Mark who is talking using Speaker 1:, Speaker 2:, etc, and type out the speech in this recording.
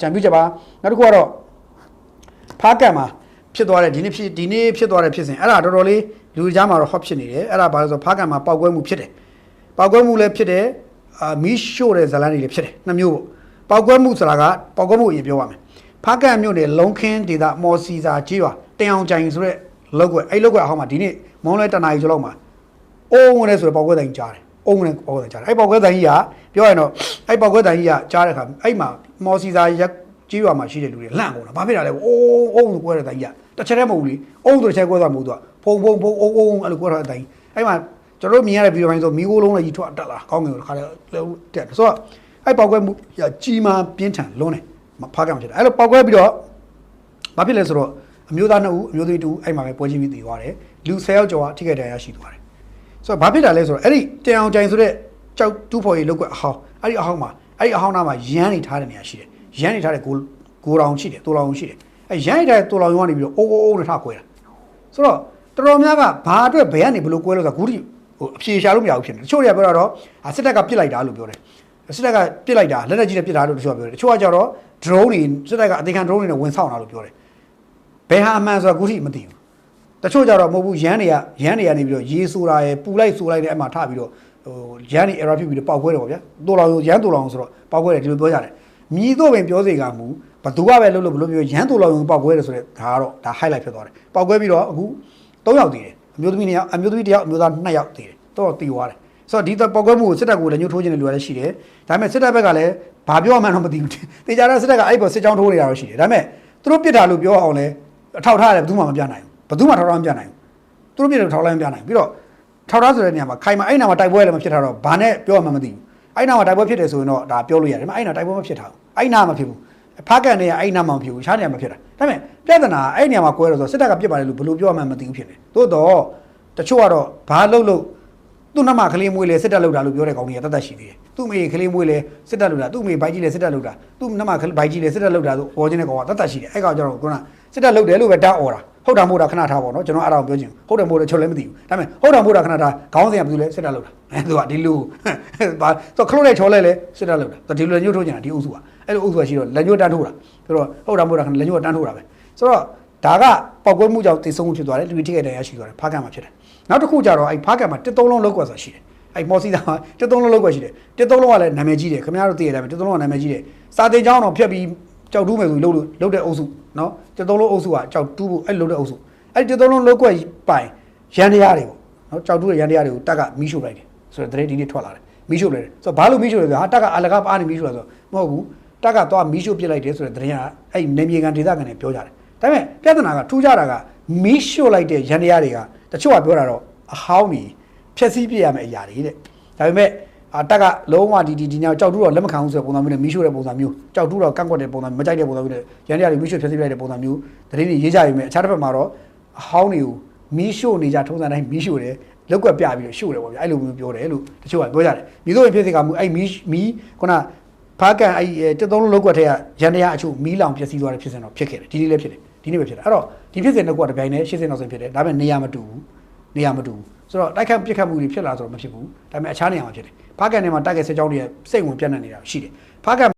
Speaker 1: ကြံပြုချက်ပါနောက်တစ်ခုကတော့ဖားကန်မှာဖြစ်သွားတဲ့ဒီနေ့ဖြစ်ဒီနေ့ဖြစ်သွားတဲ့ဖြစ်စဉ်အဲ့ဒါတော်တော်လေးလူကြားမှာတော့ hot ဖြစ်နေတယ်အဲ့ဒါဘာလို့လဲဆိုတော့ဖားကန်မှာပောက်ကွဲမှုဖြစ်တယ်ပောက်ကွဲမှုလည်းဖြစ်တယ်အာမီးရှို့တဲ့ဇာတ်လမ်းတွေလည်းဖြစ်တယ်နှစ်မျိုးပေါ့ပောက်ကွဲမှုဆိုတာကပောက်ကွဲမှုအရင်ပြောပါမယ်ဖားကန်မြို့နယ်လုံးခင်းဒေသမော်စီစာကြီးရွာတင်အောင်ကြိုင်ဆိုတဲ့လောက်ကွယ်အဲ့လောက်ကွယ်အဟောင်းမှာဒီနေ့မုံလဲတနာရီကျော်လောက်မှာအိုးဝင်လဲဆိုတော့ပောက်ကွဲတိုင်းကြားတယ်အိုးဝင်ပောက်ကွဲတိုင်းကြားတယ်အဲ့ပောက်ကွဲတိုင်းကြီးကပြောရရင်တော့အဲ့ပောက်ကွဲတိုင်းကြီးကကြားတဲ့အခါအဲ့မှာ မော်စီစာရက်ကြီးရွာမှာရှိတဲ့လူတွေလန့်ကုန်တာဘာဖြစ်တာလဲအိုးအိုးဝင်ကွဲတဲ့တိုင်းကြီးကတစ်ချက်တည်းမဟုတ်ဘူးလေအိုးဆိုတစ်ချက်ကွဲသွားမဟုတ်တော့ဖုံဖုံဖုံအိုးအိုးအဲ့လိုကွဲထားတဲ့တိုင်းအဲ့မှာကျွန်တော်တို့မြင်ရတဲ့ဗီဒီယိုပိုင်းဆိုမီးကိုလုံးလည်းကြီးထွက်တက်လာကောင်းငယ်ကိုခါတယ်တက်ဆိုတော့အဲ့ပောက်ကွဲမှုကြီးမားပြင်းထန်လုံးတယ်ဖားကံဖြစ်တယ်အဲ့လိုပောက်ကွဲပြီးတော့ဘာဖြစ်လဲဆိုတော့အမျိုးသားနှစ်ဦးအမျိုးသမီးတူအဲ့မှာပဲပွဲချင်းပြီးတည်သွားတယ်လူ10ယောက်ကျော်ကထိခိုက်ဒဏ်ရာရှိသွားတယ်ဆိုတော့ဘာဖြစ်တာလဲဆိုတော့အဲ့ဒီတင်အောင်ကြိုင်ဆိုတဲ့ကြောက်တူးဖော်ရေးလောက်ကအဟောင်းအဲ့ဒီအဟောင်းမှာ အဲ့ဒီအဟောင်းနားမှာရမ်းနေထားတဲ့နေရာရှိတယ်ရမ်းနေထားတဲ့ကိုကိုတောင်ရှိတယ်တိုလောင်ရှိတယ်အဲ့ရမ်းနေတဲ့တိုလောင်ကနေပြီးတော့အိုးအိုးအိုးနဲ့ထားခွဲတာဆိုတော့တော်တော်များကဘာအတွက်ဘယ်ကနေဘလို့ကွဲလို့ဆိုတာဂူတီဟိုအဖြေရှာလို့မရဘူးဖြစ်နေတယ်တချို့တွေကပြောတော့အာစစ်တပ်ကပစ်လိုက်တာလို့ပြောတယ်စစ်တပ်ကပစ်လိုက်တာလက်နက်ကြီးနဲ့ပစ်တာလို့တချို့ကပြောတယ်တချို့ကကြတော့ drone တွေစစ်တပ်ကအသေးခံ drone တွေနဲ့ဝင်ဆောက်တာလို့ပြောတယ်ဘယ်ဟာအမှန်ဆိုတာအခုထိမသိဘူးတချို့ကြတော့မဟုတ်ဘူးရန်တွေကရန်တွေကနေပြီးတော့ရေးဆိုတာရယ်ပူလိုက်ဆိုလိုက်တဲ့အမှထပြီးတော့ဟို ရန်တွေ error ဖြစ်ပြီးတော့ပောက်ခွဲတယ်ပေါ့ဗျာတိုးလောင်ရန်တိုးလောင်ဆိုတော့ပောက်ခွဲတယ်ဒီလိုပြောကြတယ်မြည်တော့ပင်ပြောစေကမူဘသူကပဲလို့လို့ဘလို့ပြောရန်တိုးလောင်ပောက်ခွဲတယ်ဆိုတော့ဒါကတော့ဒါ highlight ဖြစ်သွားတယ်ပောက်ခွဲပြီးတော့အခု၃ယောက်တည်တယ်အမျိုးသမီးနှစ်ယောက်အမျိုးသမီးတစ်ယောက်အမျိုးသားနှစ်ယောက်တည်တယ်တော့တည်သွားတယ်ဆိုတော့ဒီပောက်ခွဲမှုကိုစစ်တပ်ကလည်းညှို့ထိုးခြင်းတဲ့လူကလည်းရှိတယ်ဒါပေမဲ့စစ်တပ်ဘက်ကလည်းဘာပြောမှန်းတော့မသိဘူးတေချာတော့စစ်တပ်ကအဲ့ပေါ်စစ်ကြောင်းထိုးနေတာတော့ရှိတယ်ဒါပေမဲ့သူတို့ပြစ်တာလို့ပြောအောင်လဲအထောက်ထားရတယ်ဘယ်သူမှမပြနိုင်ဘူးဘယ်သူမှထောက်ထားမပြနိုင်ဘူးသူတို့ပြည့်တယ်ထောက်လိုက်မပြနိုင်ဘူးပြီးတော့ ထောက်ထားဆိုတဲ့နေရာမှာခိုင်မာအဲ့နာမှာတိုက်ပွဲလည်းမဖြစ်တာတော့ဘာနဲ့ပြောမှမသိဘူးအဲ့နာမှာတိုက်ပွဲဖြစ်တယ်ဆိုရင်တော့ဒါပြောလို့ရတယ်ဒါပေမဲ့အဲ့နာတိုက်ပွဲမဖြစ်တာဘူးအဲ့နာမဖြစ်ဘူးဖားကန်နေရအဲ့နာမှာမဖြစ်ဘူးရှားနေရမှာဖြစ်တာဒါပေမဲ့ပြဿနာအဲ့နေရာမှာကွဲတော့ဆိုစစ်တပ်ကပြစ်ပါတယ်လို့ဘယ်လိုပြောမှမသိဘူးဖြစ်တယ်သို့တော့တချို့ကတော့ဘာလို့လို့သူ့နှမကလေးမွေးလေစစ်တပ်လောက်တာလို့ပြောတဲ့ကောင်ကြီးကတတ်တတ်ရှိသေးတယ်သူ့မေကလေးမွေးလေစစ်တပ်လောက်တာသူ့မေဘိုက်ကြီးလေစစ်တပ်လောက်တာသူ့နှမဘိုက်ကြီးလေစစ်တပ်လောက်တာဆိုပေါ်ခြင်းတဲ့ကောင်ကတတ်တတ်ရှိတယ်အဲ့ကောင်ကျတော့ခုနစစ်တပ်လောက်တယ်လို့ပဲတားអော်တာဟုတ်တာမဟုတ်တာခဏထားပါတော့ကျွန်တော်အဲ့ဒါကိုပြောချင်ဟုတ်တယ်မဟုတ်တယ်ချုပ်လည်းမသိဘူးဒါပေမဲ့ဟုတ်တာမဟုတ်တာခဏထားခေါင်းစဉ်ကဘယ်သူလဲစစ်တပ်လောက်တာအဲသူကဒီလူဘာဆိုခလုတ်လိုက်ချော်လိုက်လဲစစ်တပ်လောက်တာဒီလူလက်ညှိုးထိုးချင်တာဒီအုပ်စုကအဲ့လိုအုပ်စုကရှိတော့လက်ညှိုးတန်းထိုးတာဆိုတော့ဟုတ်တာမဟုတ်တာခဏလက်ညှိုးကတန်းထိုးတာပဲဆိုတော့ဒါကပောက်ကွဲမှုကြောင့်တည်ဆုံမှုဖြစ်သွားတယ်လူတွေထိခိုက်ဒဏ်ရာရှိသွားတယ်ဖားကန်မှာဖြစ်တယ်နောက်တစ်ခုကျတော့အဲ့ဖားကန်မှာတစ်သုံးလုံးလောက်ကွက်ဆိုတာရှိတယ်အဲ့မော်စီသားမှာတစ်သုံးလုံးလောက်ကွက်ရှိတယ်တစ်သုံးလုံးကလည်းနာမည်ကြီးတယ်ခင်ဗျားတို့သိရတယ်တစ်သုံးလုံးကနာမည်ကြီးတယ်စာတင်ကျောင်းတော့ဖြတ်ပြီး ကြောက်တူးမယ်ဆိုလို့လို့တဲ့အုပ်စုနော်တစ်သုံးလုံးအုပ်စုကကြောက်တူးဖို့အဲ့လိုတဲ့အုပ်စုအဲ့ဒီတစ်သုံးလုံးလောက်ကွက်ပိုင်ရန်တရားတွေပေါ့နော်ကြောက်တူးတဲ့ရန်တရားတွေကိုတက်ကမီးရှို့လိုက်တယ်ဆိုတော့တရေဒီနေ့ထွက်လာတယ်မီးရှို့လိုက်တယ်ဆိုတော့ဘာလို့မီးရှို့လဲဆိုတော့ဟာတက်ကအာလကားပါနေမီးရှို့လာဆိုတော့မဟုတ်ဘူးတက်ကသွားမီးရှို့ပစ်လိုက်တယ်ဆိုတဲ့တရင်ကအဲ့နေမြေကန်ဒေသခံတွေပြောကြတယ်ဒါပေမဲ့ပြဿနာကထူးခြားတာကမီးရှို့လိုက်တဲ့ရန်တရားတွေကတချို့ကပြောတာတော့အဟောင်းကြီးဖြက်စီးပြရမယ့်အရာတွေတဲ့ဒါပေမဲ့ အာတက်ကလုံးဝဒီဒီဒီညောင်ကြောက်တူးတော့လက်မခံဘူးဆိုတဲ့ပုံစံမျိုးနဲ့မီးရှို့တဲ့ပုံစံမျိုးကြောက်တူးတော့ကန့်ကွက်တဲ့ပုံစံမကြိုက်တဲ့ပုံစံမျိုးနဲ့ရန်တရားတွေမီးရှို့ဖြက်စီးလိုက်တဲ့ပုံစံမျိုးတရင်တွေရေးကြရမယ်အခြားတစ်ဖက်မှာတော့အဟောင်းတွေကိုမီးရှို့နေကြထုံးစံတိုင်းမီးရှို့တယ်လောက်ကွက်ပြပြီးတော့ရှို့တယ်ပေါ့ဗျာအဲ့လိုမျိုးပြောတယ်လို့တချို့ကပြောကြတယ်မြေတို့ရင်ဖြစ်စေကမူအဲ့မီးမီးခုနဖားကန်အဲ့တက်သုံးလုံးလောက်ကွက်ထဲကရန်တရားအချို့မီးလောင်ပျက်စီးသွားတဲ့ဖြစ်စဉ်တော့ဖြစ်ခဲ့တယ်ဒီနေ့လည်းဖြစ်တယ်ဒီနေ့ပဲဖြစ်တယ်အဲ့တော့ဒီဖြစ်စဉ်တစ်ခုကတစ်ပြိုင်တည်းရှင်းစင်နောက်စင်ဖြစ်တယ်ဒါပေမဲ့နေရာမတူဘူးနေရာမတူဘူး ဆိုတော့တိုက်ခတ်ပြစ်ခတ်မှုတွေဖြစ်လာဆိုတော့မဖြစ်ဘူးဒါပေမဲ့အခြားနေရာမှာဖြစ်တယ်ဖားကန်ထဲမှာတိုက်ခဲ့စစ်ကြောင်းတွေစိတ်ဝင်ပြတ်နေနေတာရှိတယ်ဖားကန်